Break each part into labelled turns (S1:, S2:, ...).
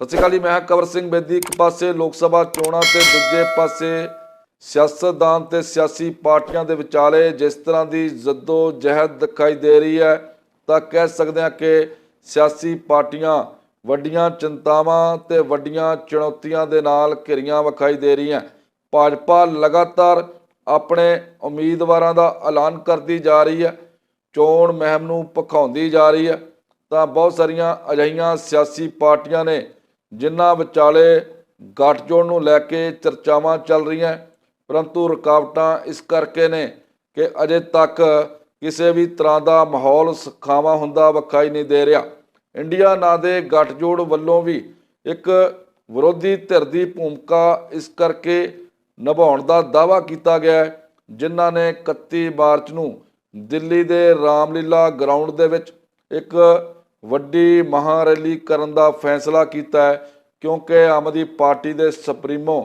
S1: ਸਤਿ ਸ਼੍ਰੀ ਅਕਾਲ ਜੀ, ਮੈਂ ਹਾਂ ਕਵਰ ਸਿੰਘ ਬੇਦੀ। ਇੱਕ ਪਾਸੇ ਲੋਕ ਸਭਾ ਚੋਣਾਂ ਤੇ ਦੂਜੇ ਪਾਸੇ ਸਿਆਸਤਦਾਨ ਤੇ ਸਿਆਸੀ ਪਾਰਟੀਆਂ ਦੇ ਵਿਚਾਲੇ ਜਿਸ ਤਰ੍ਹਾਂ ਦੀ ਜੱਦੋ ਜਹਿਦ ਦਿਖਾਈ ਦੇ ਰਹੀ ਹੈ, ਤਾਂ ਕਹਿ ਸਕਦੇ ਹਾਂ ਕਿ ਸਿਆਸੀ ਪਾਰਟੀਆਂ ਵੱਡੀਆਂ ਚਿੰਤਾਵਾਂ ਤੇ ਵੱਡੀਆਂ ਚੁਣੌਤੀਆਂ ਦੇ ਨਾਲ ਘਿਰੀਆਂ ਵਿਖਾਈ ਦੇ ਰਹੀਆਂ। ਭਾਜਪਾ ਲਗਾਤਾਰ ਆਪਣੇ ਉਮੀਦਵਾਰਾਂ ਦਾ ਐਲਾਨ ਕਰਦੀ ਜਾ ਰਹੀ ਹੈ, ਚੋਣ ਮਹਿਮ ਨੂੰ ਭਖਾਉਂਦੀ ਜਾ ਰਹੀ ਹੈ, ਤਾਂ ਬਹੁਤ ਸਾਰੀਆਂ ਅਜਿਹੀਆਂ ਸਿਆਸੀ ਪਾਰਟੀਆਂ ਨੇ ਜਿਨ੍ਹਾਂ ਵਿਚਾਲੇ ਗੱਠਜੋੜ ਨੂੰ ਲੈ ਕੇ ਚਰਚਾਵਾਂ ਚੱਲ ਰਹੀਆਂ ਪਰੰਤੂ ਰੁਕਾਵਟਾਂ ਇਸ ਕਰਕੇ ਨੇ ਕਿ ਅਜੇ ਤੱਕ ਕਿਸੇ ਵੀ ਤਰ੍ਹਾਂ ਦਾ ਮਾਹੌਲ ਸੁਖਾਵਾਂ ਹੁੰਦਾ ਵਿਖਾਈ ਨਹੀਂ ਦੇ ਰਿਹਾ। ਇੰਡੀਆ ਨਾਂ ਦੇ ਗੱਠਜੋੜ ਵੱਲੋਂ ਵੀ ਇੱਕ ਵਿਰੋਧੀ ਧਿਰ ਦੀ ਭੂਮਿਕਾ ਇਸ ਕਰਕੇ ਨਿਭਾਉਣ ਦਾ ਦਾਅਵਾ ਕੀਤਾ ਗਿਆ ਹੈ, ਜਿਨ੍ਹਾਂ ਨੇ 31 ਮਾਰਚ ਨੂੰ ਦਿੱਲੀ ਦੇ ਰਾਮਲੀਲਾ ਗਰਾਊਂਡ ਦੇ ਵਿੱਚ ਇੱਕ ਵੱਡੀ ਮਹਾ ਰੈਲੀ ਕਰਨ ਦਾ ਫੈਸਲਾ ਕੀਤਾ ਹੈ, ਕਿਉਂਕਿ ਆਮ ਆਦਮੀ ਪਾਰਟੀ ਦੇ ਸੁਪਰੀਮੋ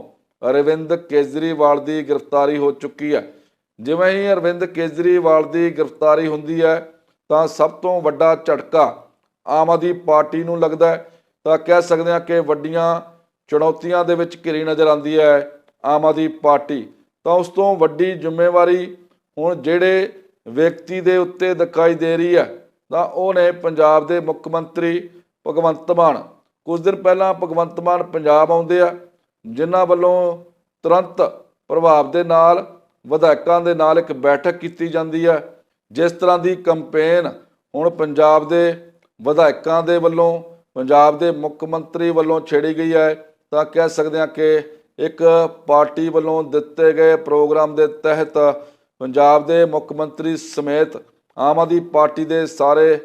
S1: ਅਰਵਿੰਦ ਕੇਜਰੀਵਾਲ ਦੀ ਗ੍ਰਿਫਤਾਰੀ ਹੋ ਚੁੱਕੀ ਹੈ। ਜਿਵੇਂ ਹੀ ਅਰਵਿੰਦ ਕੇਜਰੀਵਾਲ ਦੀ ਗ੍ਰਿਫਤਾਰੀ ਹੁੰਦੀ ਹੈ, ਤਾਂ ਸਭ ਤੋਂ ਵੱਡਾ ਝਟਕਾ ਆਮ ਆਦਮੀ ਪਾਰਟੀ ਨੂੰ ਲੱਗਦਾ ਹੈ। ਤਾਂ ਕਹਿ ਸਕਦੇ ਹਾਂ ਕਿ ਵੱਡੀਆਂ ਚੁਣੌਤੀਆਂ ਦੇ ਵਿੱਚ ਘਿਰੀ ਨਜ਼ਰ ਆਉਂਦੀ ਹੈ ਆਮ ਆਦਮੀ ਪਾਰਟੀ। ਤਾਂ ਉਸ ਤੋਂ ਵੱਡੀ ਜ਼ਿੰਮੇਵਾਰੀ ਹੁਣ ਜਿਹੜੇ ਵਿਅਕਤੀ ਦੇ ਉੱਤੇ ਦਿਖਾਈ ਦੇ ਰਹੀ ਹੈ। ਤਾਂ ਉਹ ਨੇ ਪੰਜਾਬ ਦੇ ਮੁੱਖ ਮੰਤਰੀ ਭਗਵੰਤ ਮਾਨ, ਕੁਝ ਦਿਨ ਪਹਿਲਾਂ ਭਗਵੰਤ ਮਾਨ ਪੰਜਾਬ ਆਉਂਦੇ ਆ, ਜਿਨ੍ਹਾਂ ਵੱਲੋਂ ਤੁਰੰਤ ਪ੍ਰਭਾਵ ਦੇ ਨਾਲ, ਵਿਧਾਇਕਾਂ ਦੇ ਨਾਲ ਇੱਕ ਬੈਠਕ ਕੀਤੀ ਜਾਂਦੀ ਹੈ ਜਿਸ ਤਰ੍ਹਾਂ ਦੀ ਕੰਪੇਨ ਹੁਣ ਪੰਜਾਬ ਦੇ ਵਿਧਾਇਕਾਂ ਦੇ ਵੱਲੋਂ, ਪੰਜਾਬ ਦੇ ਮੁੱਖ ਮੰਤਰੀ ਵੱਲੋਂ ਛੇੜੀ ਗਈ ਹੈ। ਤਾਂ ਕਹਿ ਸਕਦੇ ਹਾਂ ਕਿ ਇੱਕ ਪਾਰਟੀ ਵੱਲੋਂ ਦਿੱਤੇ ਗਏ ਪ੍ਰੋਗਰਾਮ ਦੇ ਤਹਿਤ ਪੰਜਾਬ ਦੇ ਮੁੱਖ ਮੰਤਰੀ ਸਮੇਤ ਆਮ ਆਦਮੀ ਪਾਰਟੀ ਦੇ ਸਾਰੇ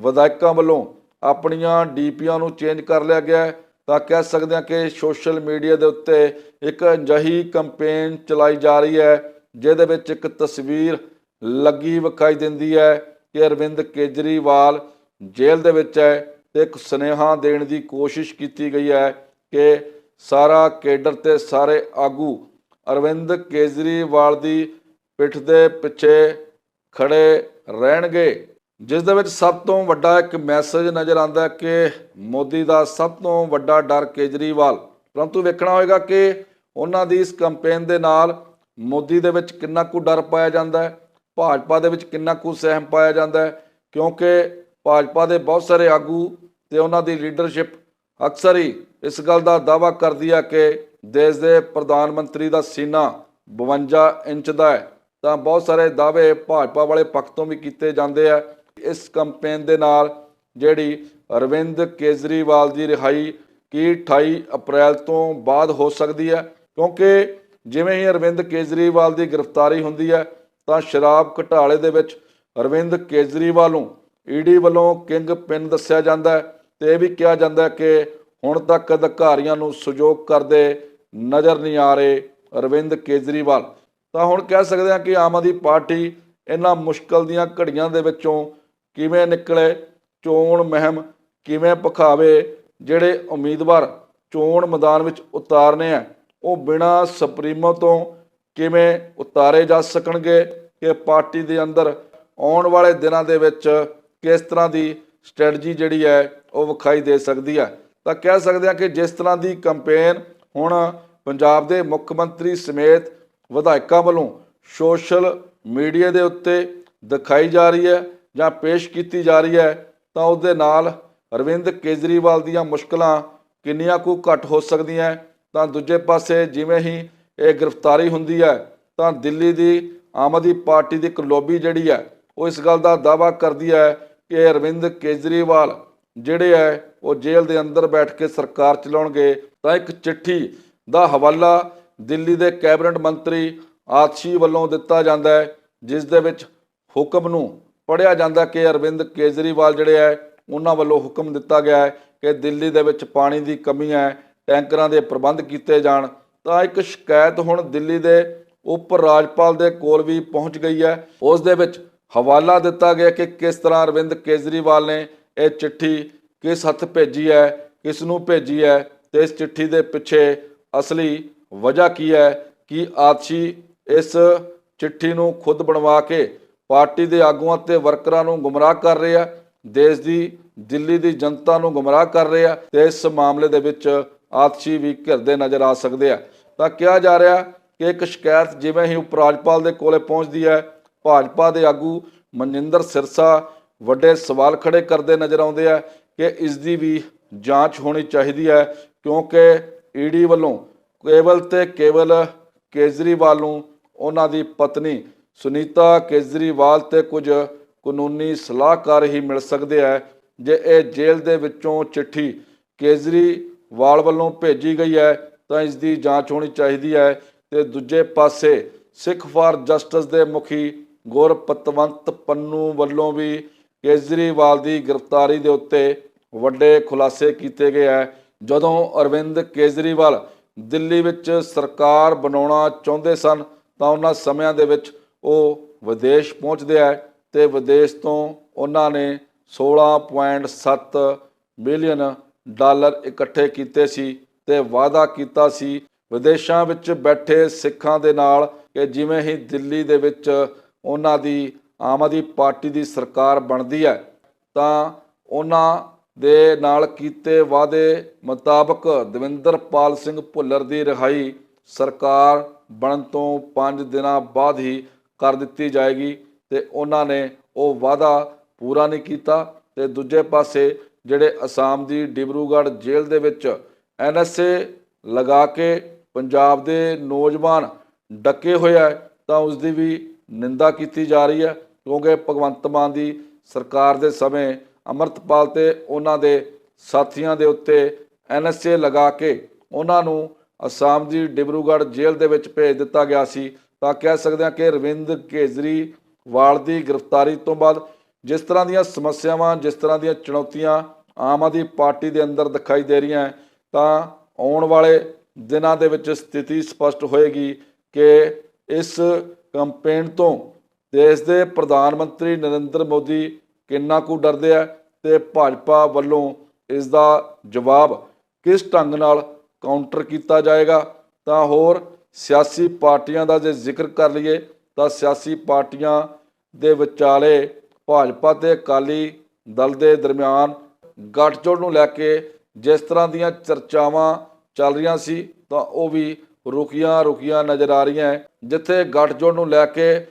S1: ਵਿਧਾਇਕਾਂ ਵੱਲੋਂ ਆਪਣੀਆਂ ਡੀਪੀਆਂ ਨੂੰ ਚੇਂਜ ਕਰ ਲਿਆ ਗਿਆ ਹੈ। ਤਾਂ ਕਹਿ ਸਕਦੇ ਹਾਂ ਕਿ ਸੋਸ਼ਲ ਮੀਡੀਆ ਦੇ ਉੱਤੇ ਇੱਕ ਅਜਿਹੀ ਕੈਂਪੇਨ ਚਲਾਈ ਜਾ ਰਹੀ ਹੈ, ਜਿਹਦੇ ਵਿੱਚ ਇੱਕ ਤਸਵੀਰ ਲੱਗੀ ਵਿਖਾਈ ਦਿੰਦੀ ਹੈ ਕਿ ਅਰਵਿੰਦ ਕੇਜਰੀਵਾਲ ਜੇਲ੍ਹ ਦੇ ਵਿੱਚ ਹੈ ਤੇ ਇੱਕ ਸੁਨੇਹਾ ਦੇਣ ਦੀ ਕੋਸ਼ਿਸ਼ ਕੀਤੀ ਗਈ ਹੈ ਕਿ ਸਾਰਾ ਕੇਡਰ ਤੇ ਸਾਰੇ ਆਗੂ ਅਰਵਿੰਦ ਕੇਜਰੀਵਾਲ ਦੀ ਪਿੱਠ ਦੇ ਪਿੱਛੇ ਖੜੇ ਰਹਿਣਗੇ। ਜਿਸ ਦੇ ਵਿੱਚ ਸਭ ਤੋਂ ਵੱਡਾ ਇੱਕ ਮੈਸੇਜ ਨਜ਼ਰ ਆਉਂਦਾ ਹੈ ਕਿ ਮੋਦੀ ਦਾ ਸਭ ਤੋਂ ਵੱਡਾ ਡਰ ਕੇਜਰੀਵਾਲ। ਪਰੰਤੂ ਵੇਖਣਾ ਹੋਏਗਾ ਕਿ ਉਹਨਾਂ ਦੀ ਇਸ ਕੈਂਪੇਨ ਦੇ ਨਾਲ ਮੋਦੀ ਦੇ ਵਿੱਚ ਕਿੰਨਾ ਕੁ ਡਰ ਪਾਇਆ ਜਾਂਦਾ ਹੈ, ਭਾਜਪਾ ਦੇ ਵਿੱਚ ਕਿੰਨਾ ਕੁ ਸਹਿਮ ਪਾਇਆ ਜਾਂਦਾ ਹੈ, ਕਿਉਂਕਿ ਭਾਜਪਾ ਦੇ ਬਹੁਤ ਸਾਰੇ ਆਗੂ ਤੇ ਉਹਨਾਂ ਦੀ ਲੀਡਰਸ਼ਿਪ ਅਕਸਰ ਹੀ ਇਸ ਗੱਲ ਦਾ ਦਾਅਵਾ ਕਰਦੀ ਹੈ ਕਿ ਦੇਸ਼ ਦੇ ਪ੍ਰਧਾਨ ਮੰਤਰੀ ਦਾ ਸੀਨਾ 52 ਇੰਚ ਦਾ ਹੈ। ਤਾਂ ਬਹੁਤ ਸਾਰੇ ਦਾਅਵੇ ਭਾਜਪਾ ਵਾਲੇ ਪੱਖ ਤੋਂ ਵੀ ਕੀਤੇ ਜਾਂਦੇ ਆ। ਇਸ ਕੈਂਪੇਨ ਦੇ ਨਾਲ ਜਿਹੜੀ ਅਰਵਿੰਦ ਕੇਜਰੀਵਾਲ ਦੀ ਰਿਹਾਈ ਕੀ 28 ਅਪ੍ਰੈਲ ਤੋਂ ਬਾਅਦ ਹੋ ਸਕਦੀ ਹੈ ਕਿਉਂਕਿ ਜਿਵੇਂ ਹੀ ਅਰਵਿੰਦ ਕੇਜਰੀਵਾਲ ਦੀ ਗ੍ਰਿਫਤਾਰੀ ਹੁੰਦੀ ਹੈ ਤਾਂ ਸ਼ਰਾਬ ਘਟਾਲੇ ਦੇ ਵਿੱਚ ਅਰਵਿੰਦ ਕੇਜਰੀਵਾਲ ਨੂੰ ਈਡੀ ਵੱਲੋਂ ਕਿੰਗ ਪਿੰਨ ਦੱਸਿਆ ਜਾਂਦਾ ਹੈ ਤੇ ਇਹ ਵੀ ਕਿਹਾ ਜਾਂਦਾ ਹੈ ਕਿ ਹੁਣ ਤੱਕ ਅਧਿਕਾਰੀਆਂ ਨੂੰ ਸਹਿਯੋਗ ਕਰਦੇ ਨਜ਼ਰ ਨਹੀਂ ਆ ਰਹੇ ਅਰਵਿੰਦ ਕੇਜਰੀਵਾਲ। ਤਾਂ ਹੁਣ ਕਹਿ ਸਕਦੇ ਹਾਂ ਕਿ ਆਮ ਆਦਮੀ ਪਾਰਟੀ ਇਹਨਾਂ ਮੁਸ਼ਕਲ ਦੀਆਂ ਘੜੀਆਂ ਦੇ ਵਿੱਚੋਂ ਕਿਵੇਂ ਨਿਕਲੇ, ਚੋਣ ਮਹਿਮ ਕਿਵੇਂ ਪਖਾਵੇ ਜਿਹੜੇ ਉਮੀਦਵਾਰ ਚੋਣ ਮੈਦਾਨ ਵਿੱਚ ਉਤਾਰਨੇ ਆ, ਉਹ ਬਿਨਾਂ ਸੁਪਰੀਮੋ ਤੋਂ ਕਿਵੇਂ ਉਤਾਰੇ ਜਾ ਸਕਣਗੇ ਕਿ ਪਾਰਟੀ ਦੇ ਅੰਦਰ ਆਉਣ ਵਾਲੇ ਦਿਨਾਂ ਦੇ ਵਿੱਚ ਕਿਸ ਤਰ੍ਹਾਂ ਦੀ ਸਟ੍ਰੈਟਜੀ ਜਿਹੜੀ ਹੈ, ਉਹ ਵਿਖਾਈ ਦੇ ਸਕਦੀ ਹੈ ਤਾਂ ਕਹਿ ਸਕਦੇ ਹਾਂ ਕਿ ਜਿਸ ਤਰ੍ਹਾਂ ਦੀ ਕੈਂਪੇਨ ਹੁਣ ਪੰਜਾਬ ਦੇ ਮੁੱਖ ਮੰਤਰੀ ਸਮੇਤ ਵਿਧਾਇਕਾਂ ਵੱਲੋਂ ਸੋਸ਼ਲ ਮੀਡੀਆ ਦੇ ਉੱਤੇ ਦਿਖਾਈ ਜਾ ਰਹੀ ਹੈ ਜਾਂ ਪੇਸ਼ ਕੀਤੀ ਜਾ ਰਹੀ ਹੈ, ਤਾਂ ਉਸ ਦੇ ਨਾਲ ਅਰਵਿੰਦ ਕੇਜਰੀਵਾਲ ਦੀਆਂ ਮੁਸ਼ਕਲਾਂ ਕਿੰਨੀਆਂ ਕੁ ਘੱਟ ਹੋ ਸਕਦੀਆਂ ਤਾਂ ਦੂਜੇ ਪਾਸੇ ਜਿਵੇਂ ਹੀ ਇਹ ਗ੍ਰਿਫਤਾਰੀ ਹੁੰਦੀ ਹੈ, ਤਾਂ ਦਿੱਲੀ ਦੀ ਆਮ ਆਦਮੀ ਪਾਰਟੀ ਦੀ ਇੱਕ ਲੋਬੀ ਜਿਹੜੀ ਹੈ, ਉਹ ਇਸ ਗੱਲ ਦਾ ਦਾਅਵਾ ਕਰਦੀ ਹੈ ਕਿ ਅਰਵਿੰਦ ਕੇਜਰੀਵਾਲ ਜਿਹੜੇ ਹੈ, ਉਹ ਜੇਲ੍ਹ ਦੇ ਅੰਦਰ ਬੈਠ ਕੇ ਸਰਕਾਰ ਚਲਾਉਣਗੇ, ਤਾਂ ਇੱਕ ਚਿੱਠੀ ਦਾ ਹਵਾਲਾ ਦਿੱਲੀ ਦੇ ਕੈਬਨਿਟ ਮੰਤਰੀ ਆਤਸ਼ੀ ਵੱਲੋਂ ਦਿੱਤਾ ਜਾਂਦਾ ਹੈ, ਜਿਸ ਦੇ ਵਿੱਚ ਹੁਕਮ ਨੂੰ ਪੜਿਆ ਜਾਂਦਾ ਕਿ ਅਰਵਿੰਦ ਕੇਜਰੀਵਾਲ ਜਿਹੜੇ ਹੈ, ਉਹਨਾਂ ਵੱਲੋਂ ਹੁਕਮ ਦਿੱਤਾ ਗਿਆ ਹੈ ਕਿ ਦਿੱਲੀ ਦੇ ਵਿੱਚ ਪਾਣੀ ਦੀ ਕਮੀ ਹੈ, ਟੈਂਕਰਾਂ ਦੇ ਪ੍ਰਬੰਧ ਕੀਤੇ ਜਾਣ, ਤਾਂ ਇੱਕ ਸ਼ਿਕਾਇਤ ਹੁਣ ਦਿੱਲੀ ਦੇ ਉਪ ਰਾਜਪਾਲ ਦੇ ਕੋਲ ਵੀ ਪਹੁੰਚ ਗਈ ਹੈ। ਉਸ ਦੇ ਵਿੱਚ ਹਵਾਲਾ ਦਿੱਤਾ ਗਿਆ ਕਿ ਕਿਸ ਤਰ੍ਹਾਂ ਅਰਵਿੰਦ ਕੇਜਰੀਵਾਲ ਨੇ ਇਹ ਚਿੱਠੀ ਕਿਸ ਹੱਥ ਭੇਜੀ ਹੈ, ਕਿਸ ਨੂੰ ਭੇਜੀ ਹੈ, ਤੇ ਇਸ ਚਿੱਠੀ ਦੇ ਪਿੱਛੇ ਅਸਲੀ ਵਜ੍ਹਾ ਕੀ ਹੈ ਕਿ ਆਤਸ਼ੀ ਇਸ ਚਿੱਠੀ ਨੂੰ ਖੁਦ ਬਣਵਾ ਕੇ ਪਾਰਟੀ ਦੇ ਆਗੂਆਂ ਤੇ ਵਰਕਰਾਂ ਨੂੰ ਗੁੰਮਰਾਹ ਕਰ ਰਿਹਾ ਦੇਸ਼ ਦੀ, ਦਿੱਲੀ ਦੀ ਜਨਤਾ ਨੂੰ ਗੁੰਮਰਾਹ ਕਰ ਰਹੇ ਆ ਤੇ ਇਸ ਮਾਮਲੇ ਦੇ ਵਿੱਚ ਆਤਸ਼ੀ ਵੀ ਘਿਰਦੇ ਨਜ਼ਰ ਆ ਸਕਦੇ ਆ। ਤਾਂ ਕਿਹਾ ਜਾ ਰਿਹਾ ਕਿ ਇੱਕ ਸ਼ਿਕਾਇਤ ਜਿਵੇਂ ਹੀ ਉਪ ਰਾਜਪਾਲ ਦੇ ਕੋਲੇ ਪਹੁੰਚਦੀ ਹੈ, ਭਾਜਪਾ ਦੇ ਆਗੂ ਮਨਜਿੰਦਰ ਸਿਰਸਾ ਵੱਡੇ ਸਵਾਲ ਖੜੇ ਕਰਦੇ ਨਜ਼ਰ ਆਉਂਦੇ ਆ ਕਿ ਇਸ ਦੀ ਵੀ ਜਾਂਚ ਹੋਣੀ ਚਾਹੀਦੀ ਹੈ ਕਿਉਂਕਿ ਈਡੀ ਵੱਲੋਂ ਕੇਵਲ ਤੇ ਕੇਵਲ ਕੇਜਰੀਵਾਲ ਨੂੰ ਉਹਨਾਂ ਦੀ ਪਤਨੀ ਸੁਨੀਤਾ ਕੇਜਰੀਵਾਲ ਤੇ ਕੁਝ ਕਾਨੂੰਨੀ ਸਲਾਹਕਾਰ ਹੀ ਮਿਲ ਸਕਦੇ ਹੈ ਜੇ ਇਹ ਜੇਲ੍ਹ ਦੇ ਵਿੱਚੋਂ ਚਿੱਠੀ ਕੇਜਰੀਵਾਲ ਵੱਲੋਂ ਭੇਜੀ ਗਈ ਹੈ, ਤਾਂ ਇਸ ਦੀ ਜਾਂਚ ਹੋਣੀ ਚਾਹੀਦੀ ਹੈ। ਤੇ ਦੂਜੇ ਪਾਸੇ ਸਿੱਖ ਫਾਰ ਜਸਟਿਸ ਦੇ ਮੁਖੀ ਗੁਰਪਤਵੰਤ ਪੰਨੂ ਵੱਲੋਂ ਵੀ ਕੇਜਰੀਵਾਲ ਦੀ ਗ੍ਰਿਫਤਾਰੀ ਦੇ ਉੱਤੇ ਵੱਡੇ ਖੁਲਾਸੇ ਕੀਤੇ ਗਏ ਹੈ ਜਦੋਂ ਅਰਵਿੰਦ ਕੇਜਰੀਵਾਲ ਦਿੱਲੀ ਵਿੱਚ ਸਰਕਾਰ ਬਣਾਉਣਾ ਚਾਹੁੰਦੇ ਸਨ, ਤਾਂ ਉਹਨਾਂ ਸਮਿਆਂ ਦੇ ਵਿੱਚ ਉਹ ਵਿਦੇਸ਼ ਪਹੁੰਚਦੇ ਆ ਤੇ ਵਿਦੇਸ਼ ਤੋਂ ਉਹਨਾਂ ਨੇ 16.7 ਮਿਲੀਅਨ ਡਾਲਰ ਇਕੱਠੇ ਕੀਤੇ ਸੀ ਤੇ ਵਾਅਦਾ ਕੀਤਾ ਸੀ ਵਿਦੇਸ਼ਾਂ ਵਿੱਚ ਬੈਠੇ ਸਿੱਖਾਂ ਦੇ ਨਾਲ ਕਿ ਜਿਵੇਂ ਹੀ ਦਿੱਲੀ ਦੇ ਵਿੱਚ ਉਹਨਾਂ ਦੀ ਆਮ ਆਦਮੀ ਪਾਰਟੀ ਦੀ ਸਰਕਾਰ ਬਣਦੀ ਹੈ, ਤਾਂ ਉਹਨਾਂ ਦੇ ਨਾਲ ਕੀਤੇ ਵਾਅਦੇ ਮੁਤਾਬਕ ਦਵਿੰਦਰਪਾਲ ਸਿੰਘ ਭੁੱਲਰ ਦੀ ਰਿਹਾਈ ਸਰਕਾਰ ਬਣਨ ਤੋਂ 5 ਦਿਨਾਂ ਬਾਅਦ ਹੀ ਕਰ ਦਿੱਤੀ ਜਾਏਗੀ ਤੇ ਉਹਨਾਂ ਨੇ ਉਹ ਵਾਅਦਾ ਪੂਰਾ ਨਹੀਂ ਕੀਤਾ ਤੇ ਦੂਜੇ ਪਾਸੇ ਜਿਹੜੇ ਅਸਾਮ ਦੀ ਡਿਬਰੂਗੜ੍ਹ ਜੇਲ੍ਹ ਦੇ ਵਿੱਚ ਐਨਐਸਏ ਲਗਾ ਕੇ ਪੰਜਾਬ ਦੇ ਨੌਜਵਾਨ ਡੱਕੇ ਹੋਇਆ ਹੈ ਤਾਂ ਉਸ ਦੀ ਵੀ ਨਿੰਦਾ ਕੀਤੀ ਜਾ ਰਹੀ ਹੈ ਕਿਉਂਕਿ ਭਗਵੰਤ ਮਾਨ ਦੀ ਸਰਕਾਰ ਦੇ ਸਮੇਂ ਅਮਰਤਪਾਲ ਤੇ ਉਹਨਾਂ ਦੇ ਸਾਥੀਆਂ ਦੇ ਉੱਤੇ ਐਨਐਸਏ ਲਗਾ ਕੇ ਉਹਨਾਂ ਨੂੰ ਅਸਾਮ ਦੀ ਡਿਬਰੂਗੜ੍ਹ ਜੇਲ੍ਹ ਦੇ ਵਿੱਚ ਭੇਜ ਦਿੱਤਾ ਗਿਆ ਸੀ। ਤਾਂ ਕਹਿ ਸਕਦੇ ਹਾਂ ਕਿ ਰਵਿੰਦ ਕੇਜਰੀਵਾਲ ਦੀ ਗ੍ਰਿਫਤਾਰੀ ਤੋਂ ਬਾਅਦ ਜਿਸ ਤਰ੍ਹਾਂ ਦੀਆਂ ਸਮੱਸਿਆਵਾਂ, ਜਿਸ ਤਰ੍ਹਾਂ ਦੀਆਂ ਚੁਣੌਤੀਆਂ ਆਮ ਆਦਮੀ ਪਾਰਟੀ ਦੇ ਅੰਦਰ ਦਿਖਾਈ ਦੇ ਰਹੀਆਂ ਤਾਂ ਆਉਣ ਵਾਲੇ ਦਿਨਾਂ ਦੇ ਵਿੱਚ ਸਥਿਤੀ ਸਪਸ਼ਟ ਹੋਏਗੀ ਕਿ ਇਸ ਕੰਪੇਨ ਤੋਂ ਦੇਸ਼ ਦੇ ਪ੍ਰਧਾਨ ਮੰਤਰੀ ਨਰਿੰਦਰ ਮੋਦੀ ਕਿੰਨਾ ਕੁ ਡਰਦੇ ਆ ਤੇ ਭਾਜਪਾ ਵੱਲੋਂ ਇਸ ਦਾ ਜਵਾਬ ਕਿਸ ਢੰਗ ਨਾਲ ਕਾਊਂਟਰ ਕੀਤਾ ਜਾਏਗਾ ਤਾਂ ਹੋਰ ਸਿਆਸੀ ਪਾਰਟੀਆਂ ਦਾ ਜੇ ਜ਼ਿਕਰ ਕਰ ਲਈਏ, ਤਾਂ ਸਿਆਸੀ ਪਾਰਟੀਆਂ ਦੇ ਵਿਚਾਲੇ ਭਾਜਪਾ ਤੇ ਅਕਾਲੀ ਦਲ ਦੇ ਦਰਮਿਆਨ ਗੱਠਜੋੜ ਨੂੰ ਲੈ ਕੇ ਜਿਸ ਤਰ੍ਹਾਂ ਦੀਆਂ ਚਰਚਾਵਾਂ ਚੱਲ ਰਹੀਆਂ ਸੀ, ਤਾਂ ਉਹ ਵੀ ਰੁਕੀਆਂ ਰੁਕੀਆਂ ਨਜ਼ਰ ਆ ਰਹੀਆਂ ਹੈ। ਜਿੱਥੇ ਗੱਠਜੋੜ ਨੂੰ ਲੈ ਕੇ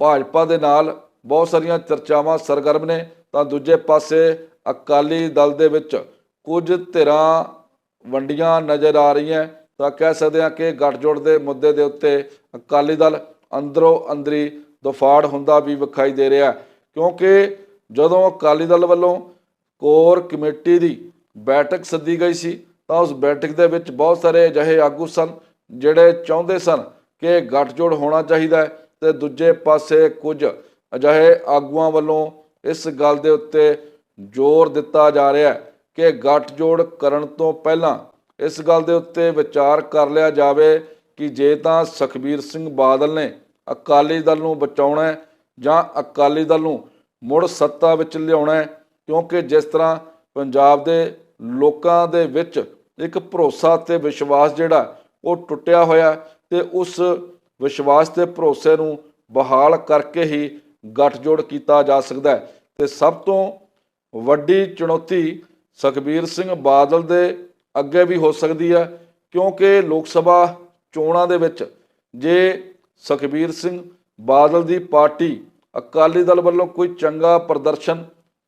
S1: ਭਾਜਪਾ ਦੇ ਨਾਲ ਬਹੁਤ ਸਾਰੀਆਂ ਚਰਚਾਵਾਂ ਸਰਗਰਮ ਨੇ। ਤਾਂ ਦੂਜੇ ਪਾਸੇ ਅਕਾਲੀ ਦਲ ਦੇ ਵਿੱਚ ਕੁਝ ਧਿਰਾਂ ਵੰਡੀਆਂ ਨਜ਼ਰ ਆ ਰਹੀਆਂ। ਤਾਂ ਕਹਿ ਸਕਦੇ ਹਾਂ ਕਿ ਗੱਠਜੋੜ ਦੇ ਮੁੱਦੇ ਦੇ ਉੱਤੇ ਅਕਾਲੀ ਦਲ ਅੰਦਰੋਂ ਅੰਦਰੀ ਦਫਾੜ ਹੁੰਦਾ ਵੀ ਵਿਖਾਈ ਦੇ ਰਿਹਾ ਕਿਉਂਕਿ ਜਦੋਂ ਅਕਾਲੀ ਦਲ ਵੱਲੋਂ ਕੋਰ ਕਮੇਟੀ ਦੀ ਬੈਠਕ ਸੱਦੀ ਗਈ ਸੀ, ਤਾਂ ਉਸ ਬੈਠਕ ਦੇ ਵਿੱਚ ਬਹੁਤ ਸਾਰੇ ਅਜਿਹੇ ਆਗੂ ਸਨ ਜਿਹੜੇ ਚਾਹੁੰਦੇ ਸਨ ਕਿ ਗੱਠਜੋੜ ਹੋਣਾ ਚਾਹੀਦਾ ਹੈ ਤੇ ਦੂਜੇ ਪਾਸੇ ਕੁਝ ਅਜਿਹੇ ਆਗੂਆਂ ਵੱਲੋਂ ਇਸ ਗੱਲ ਦੇ ਉੱਤੇ ਜ਼ੋਰ ਦਿੱਤਾ ਜਾ ਰਿਹਾ ਹੈ ਕਿ ਗੱਠਜੋੜ ਕਰਨ ਤੋਂ ਪਹਿਲਾਂ ਇਸ ਗੱਲ ਦੇ ਉੱਤੇ ਵਿਚਾਰ ਕਰ ਲਿਆ ਜਾਵੇ ਕਿ ਜੇ ਤਾਂ ਸੁਖਬੀਰ ਸਿੰਘ ਬਾਦਲ ਨੇ ਅਕਾਲੀ ਦਲ ਨੂੰ ਬਚਾਉਣਾ ਹੈ ਜਾਂ ਅਕਾਲੀ ਦਲ ਨੂੰ ਮੁੜ ਸੱਤਾ ਵਿੱਚ ਲਿਆਉਣਾ ਹੈ, ਕਿਉਂਕਿ ਜਿਸ ਤਰ੍ਹਾਂ ਪੰਜਾਬ ਦੇ ਲੋਕਾਂ ਦੇ ਵਿੱਚ ਇੱਕ ਭਰੋਸਾ ਤੇ ਵਿਸ਼ਵਾਸ ਜਿਹੜਾ ਉਹ ਟੁੱਟਿਆ ਹੋਇਆ ਤੇ ਉਸ ਵਿਸ਼ਵਾਸ ਤੇ ਭਰੋਸੇ ਨੂੰ ਬਹਾਲ ਕਰਕੇ ਹੀ ਗੱਠਜੋੜ ਕੀਤਾ ਜਾ ਸਕਦਾ ਹੈ। ਤੇ ਸਭ ਤੋਂ ਵੱਡੀ ਚੁਣੌਤੀ ਸੁਖਬੀਰ ਸਿੰਘ ਬਾਦਲ ਦੇ ਅੱਗੇ ਵੀ ਹੋ ਸਕਦੀ ਹੈ, ਕਿਉਂਕਿ ਲੋਕ ਸਭਾ ਚੋਣਾਂ ਦੇ ਵਿੱਚ ਜੇ ਸੁਖਬੀਰ ਸਿੰਘ ਬਾਦਲ ਦੀ ਪਾਰਟੀ ਅਕਾਲੀ ਦਲ ਵੱਲੋਂ ਕੋਈ ਚੰਗਾ ਪ੍ਰਦਰਸ਼ਨ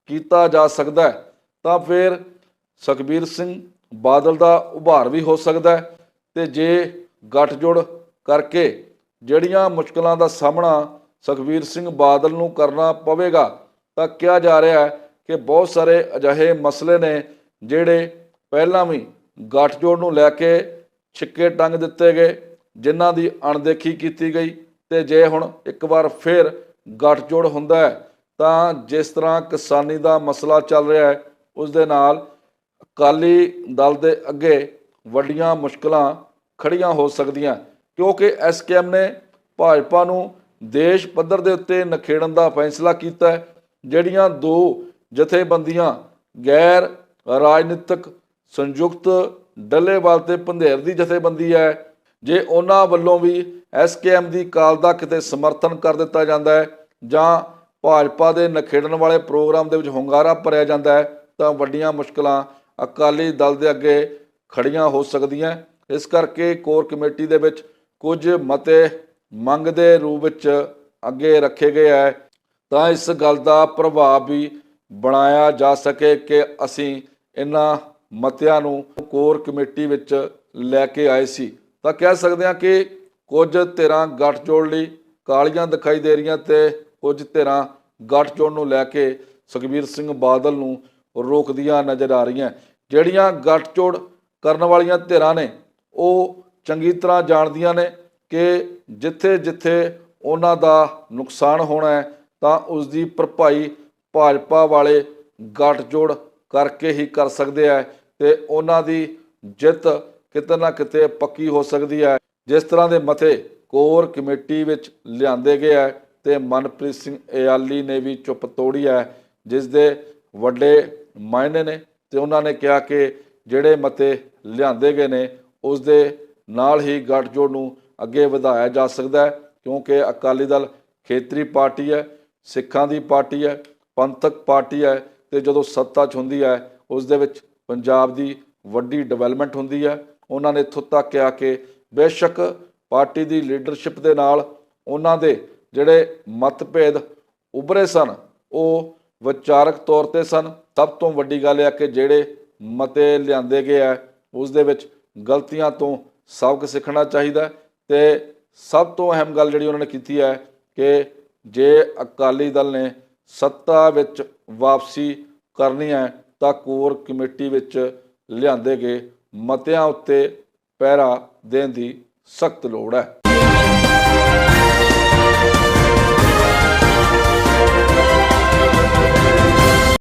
S1: ਕੀਤਾ ਜਾ ਸਕਦਾ ਹੈ, ਤਾਂ ਫਿਰ ਸੁਖਬੀਰ ਸਿੰਘ ਬਾਦਲ ਦਾ ਉਭਾਰ ਵੀ ਹੋ ਸਕਦਾ ਹੈ। ਤੇ ਜੇ ਗੱਠਜੋੜ ਕਰਕੇ ਜਿਹੜੀਆਂ ਮੁਸ਼ਕਲਾਂ ਦਾ ਸਾਹਮਣਾ ਸੁਖਬੀਰ ਸਿੰਘ ਬਾਦਲ ਨੂੰ ਕਰਨਾ ਪਵੇਗਾ, ਤਾਂ ਕਿਹਾ ਜਾ ਰਿਹਾ ਹੈ ਕਿ ਬਹੁਤ ਸਾਰੇ ਅਜਿਹੇ ਮਸਲੇ ਨੇ ਜਿਹੜੇ ਪਹਿਲਾਂ ਵੀ ਗੱਠਜੋੜ ਨੂੰ ਲੈ ਕੇ ਛਿੱਕੇ ਟੰਗ ਦਿੱਤੇ ਗਏ, ਜਿਨ੍ਹਾਂ ਦੀ ਅਣਦੇਖੀ ਕੀਤੀ ਗਈ ਤੇ ਜੇ ਹੁਣ ਇੱਕ ਵਾਰ ਫਿਰ ਗੱਠਜੋੜ ਹੁੰਦਾ ਹੈ, ਤਾਂ ਜਿਸ ਤਰ੍ਹਾਂ ਕਿਸਾਨੀ ਦਾ ਮਸਲਾ ਚੱਲ ਰਿਹਾ ਹੈ, ਉਸ ਦੇ ਨਾਲ ਅਕਾਲੀ ਦਲ ਦੇ ਅੱਗੇ ਵੱਡੀਆਂ ਮੁਸ਼ਕਲਾਂ ਖੜੀਆਂ ਹੋ ਸਕਦੀਆਂ, ਕਿਉਂਕਿ ਐਸਕੇਐਮ ਨੇ ਭਾਜਪਾ ਨੂੰ ਦੇਸ਼ ਪੱਧਰ ਦੇ ਉੱਤੇ ਨਖੇੜਨ ਦਾ ਫੈਸਲਾ ਕੀਤਾ ਹੈ, ਜਿਹੜੀਆਂ ਦੋ ਜਥੇਬੰਦੀਆਂ ਗੈਰ ਰਾਜਨੀਤਿਕ ਸੰਯੁਕਤ ਡੱਲੇਵਾਲ ਤੇ ਪੰਧੇਰ ਦੀ ਜਥੇਬੰਦੀ ਹੈ, ਜੇ ਉਹਨਾਂ ਵੱਲੋਂ ਵੀ ਐਸਕੇਐਮ ਦੀ ਕਾਲ ਦਾ ਕਿਤੇ ਸਮਰਥਨ ਕਰ ਦਿੱਤਾ ਜਾਂਦਾ ਹੈ ਜਾਂ ਭਾਜਪਾ ਦੇ ਨਖੇੜਨ ਵਾਲੇ ਪ੍ਰੋਗਰਾਮ ਦੇ ਵਿੱਚ ਹੁੰਗਾਰਾ ਭਰਿਆ ਜਾਂਦਾ ਹੈ, ਤਾਂ ਵੱਡੀਆਂ ਮੁਸ਼ਕਲਾਂ ਅਕਾਲੀ ਦਲ ਦੇ ਅੱਗੇ ਖੜੀਆਂ ਹੋ ਸਕਦੀਆਂ ਇਸ ਕਰਕੇ ਕੋਰ ਕਮੇਟੀ ਦੇ ਵਿੱਚ ਕੁਝ ਮਤੇ ਮੰਗ ਦੇ ਰੂਪ ਵਿੱਚ ਅੱਗੇ ਰੱਖੇ ਗਏ ਹੈ, ਤਾਂ ਇਸ ਗੱਲ ਦਾ ਪ੍ਰਭਾਵ ਵੀ ਬਣਾਇਆ ਜਾ ਸਕੇ ਕਿ ਅਸੀਂ ਇਹਨਾਂ ਮਤਿਆਂ ਨੂੰ ਕੋਰ ਕਮੇਟੀ ਵਿੱਚ ਲੈ ਕੇ ਆਏ ਸੀ। ਤਾਂ ਕਹਿ ਸਕਦੇ ਹਾਂ ਕਿ ਕੁਝ ਧਿਰਾਂ ਗੱਠਜੋੜ ਲਈ ਕਾਲੀਆਂ ਦਿਖਾਈ ਦੇ ਰਹੀਆਂ ਤੇ ਕੁਝ ਧਿਰਾਂ ਗੱਠਜੋੜ ਨੂੰ ਲੈ ਕੇ ਸੁਖਬੀਰ ਸਿੰਘ ਬਾਦਲ ਨੂੰ ਰੋਕਦੀਆਂ ਨਜ਼ਰ ਆ ਰਹੀਆਂ। ਜਿਹੜੀਆਂ ਗੱਠਜੋੜ ਕਰਨ ਵਾਲੀਆਂ ਧਿਰਾਂ ਨੇ, ਉਹ ਚੰਗੀ ਤਰ੍ਹਾਂ ਜਾਣਦੀਆਂ ਨੇ ਕਿ ਜਿੱਥੇ ਜਿੱਥੇ ਉਹਨਾਂ ਦਾ ਨੁਕਸਾਨ ਹੋਣਾ ਹੈ, ਤਾਂ ਉਸ ਦੀ ਭਰਪਾਈ ਭਾਜਪਾ ਵਾਲੇ ਗੱਠਜੋੜ ਕਰਕੇ ਹੀ ਕਰ ਸਕਦੇ ਆ ਤੇ ਉਹਨਾਂ ਦੀ ਜਿੱਤ ਕਿਤੇ ਨਾ ਕਿਤੇ ਪੱਕੀ ਹੋ ਸਕਦੀ ਹੈ ਜਿਸ ਤਰ੍ਹਾਂ ਦੇ ਮਤੇ ਕੋਰ ਕਮੇਟੀ ਵਿੱਚ ਲਿਆਂਦੇ ਗਏ ਹੈ ਤੇ ਮਨਪ੍ਰੀਤ ਸਿੰਘ ਇਆਲੀ ਨੇ ਵੀ ਚੁੱਪ ਤੋੜੀ ਹੈ ਜਿਸ ਦੇ ਵੱਡੇ ਮਾਇਨੇ ਨੇ ਤੇ ਉਹਨਾਂ ਨੇ ਕਿਹਾ ਕਿ ਜਿਹੜੇ ਮਤੇ ਲਿਆਂਦੇ ਗਏ ਨੇ ਉਸ ਦੇ ਨਾਲ ਹੀ ਗੱਠਜੋੜ ਨੂੰ ਅੱਗੇ ਵਧਾਇਆ ਜਾ ਸਕਦਾ ਹੈ, ਕਿਉਂਕਿ ਅਕਾਲੀ ਦਲ ਖੇਤਰੀ ਪਾਰਟੀ ਹੈ, ਸਿੱਖਾਂ ਦੀ ਪਾਰਟੀ ਹੈ, ਪੰਥਕ ਪਾਰਟੀ ਹੈ ਤੇ ਜਦੋਂ ਸੱਤਾ 'ਚ ਹੁੰਦੀ ਹੈ, ਉਸ ਦੇ ਵਿੱਚ ਪੰਜਾਬ ਦੀ ਵੱਡੀ ਡਿਵੈਲਪਮੈਂਟ ਹੁੰਦੀ ਹੈ। ਉਹਨਾਂ ਨੇ ਇੱਥੋਂ ਤੱਕ ਆ ਕੇ ਬੇਸ਼ੱਕ ਪਾਰਟੀ ਦੀ ਲੀਡਰਸ਼ਿਪ ਦੇ ਨਾਲ ਉਹਨਾਂ ਦੇ ਜਿਹੜੇ ਮਤਭੇਦ ਉਭਰੇ ਸਨ, ਉਹ ਵਿਚਾਰਕ ਤੌਰ ਤੇ ਸਨ। ਸਭ ਤੋਂ ਵੱਡੀ ਗੱਲ ਹੈ ਕਿ ਜਿਹੜੇ ਮਤੇ ਲਿਆਂਦੇ ਗਏ ਆ, ਉਸ ਦੇ ਵਿੱਚ ਗਲਤੀਆਂ ਤੋਂ ਸਬਕ ਸਿੱਖਣਾ ਚਾਹੀਦਾ ਤੇ ਸਭ ਤੋਂ ਅਹਿਮ ਗੱਲ ਜਿਹੜੀ ਉਹਨਾਂ ਨੇ ਕੀਤੀ ਹੈ ਕਿ ਜੇ ਅਕਾਲੀ ਦਲ ਨੇ ਸੱਤਾ ਵਿੱਚ ਵਾਪਸੀ ਕਰਨੀ ਹੈ, ਤਾਂ ਕੋਰ ਕਮੇਟੀ ਵਿੱਚ ਲਿਆਂਦੇ ਗਏ ਮਤਿਆਂ ਉੱਤੇ ਪਹਿਰਾ ਦੇਣ ਦੀ ਸਖਤ ਲੋੜ ਹੈ।